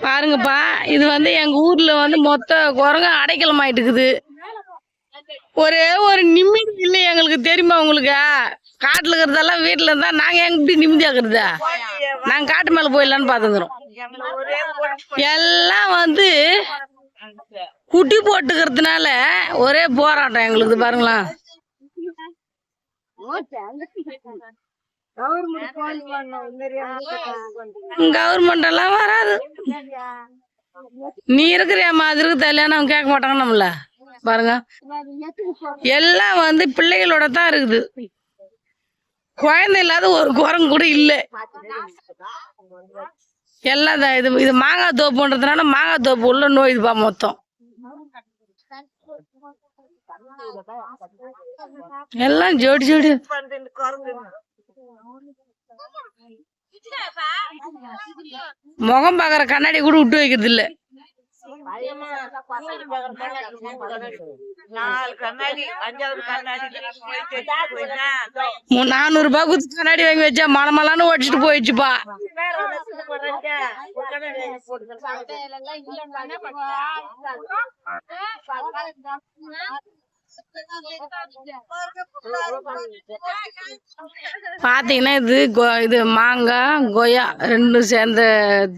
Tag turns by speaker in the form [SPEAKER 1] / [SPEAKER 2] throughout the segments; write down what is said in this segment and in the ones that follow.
[SPEAKER 1] பாருங்கப்பா இது வந்து எங்க ஊர்ல வந்து மொத்த குரங்கு அடைக்கலம் ஆயிட்டு இருக்குது ஒரே ஒரு நிம்மதி இல்லை எங்களுக்கு தெரியுமா உங்களுக்கு? காட்டுல இருக்கிறதெல்லாம் வீட்டுல இருந்தா நாங்க எங்க இப்படி நிம்மதியா இருக்கிறதா? நாங்க காட்டு மேல போயிடலான்னு பாத்துக்கிறோம். எல்லாம் வந்து குட்டி போட்டுக்கிறதுனால ஒரே போராட்டம் எங்களுக்கு பாருங்களா கவர்மெண்ட் எல்லாம் வராது. நீ இருக்கிறியாம்மா அது இருக்கு அவங்க கேட்க மாட்டாங்க நம்மள. பாருங்க. எல்லாம் வந்து பிள்ளைகளோட தான் இருக்குது. குழந்தை இல்லாத ஒரு குரங்கு கூட இல்ல. எல்லாம் தான் இது இது மாங்காய் தோப்புன்றதுனால மாங்காய் தோப்பு உள்ள நோய் இதுப்பா மொத்தம். எல்லாம் ஜோடி ஜோடி. முகம் பாக்குற கண்ணாடி கூட விட்டு வைக்கிறது இல்ல. நானூறு ரூபாய் குத்து கண்ணாடி வாங்கி வச்சா மலமலான்னு ஓடிச்சிட்டு போயிடுச்சுப்பா. பாத்தீங்கன்னா இது கொ- இது மாங்காய் கொய்யா ரெண்டும் சேர்ந்த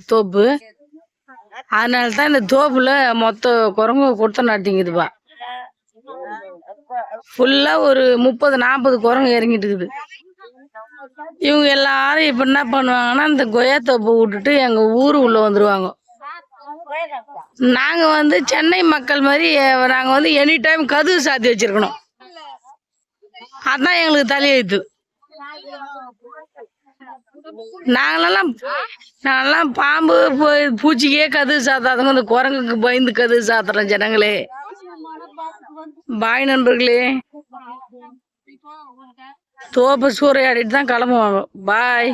[SPEAKER 1] தோப்பு. அதனால தான் இந்த தோப்புல மொத்த குரங்கு கொடுத்த நாட்டிங்குதுப்பா. ஃபுல்லா ஒரு முப்பது நாற்பது குரங்கு இறங்கிட்டு இருக்குது இவங்க எல்லாரும் இப்ப என்ன பண்ணுவாங்கன்னா இந்த கொய்யா தோப்பு விட்டுட்டு எங்க ஊரு உள்ள வந்துருவாங்க. நாங்க வந்து சென்னை மக்கள் மாதிரி நாங்கள் நாங்க வந்து எனி டைம் கதவு சாத்தி வச்சிருக்கணும். அதான் எங்களுக்கு தலையெழுத்து நாங்களெல்லாம் நாங்கெல்லாம் பாம்பு பூச்சிக்கே கதவு சாத்தாதவங்க. இந்த குரங்குக்கு பயந்து கதவு சாத்துறோம் ஜனங்களே. பாய் நண்பர்களே. தோப்பு சூறையாடிட்டு தான் கிளம்புவாங்க. பாய்.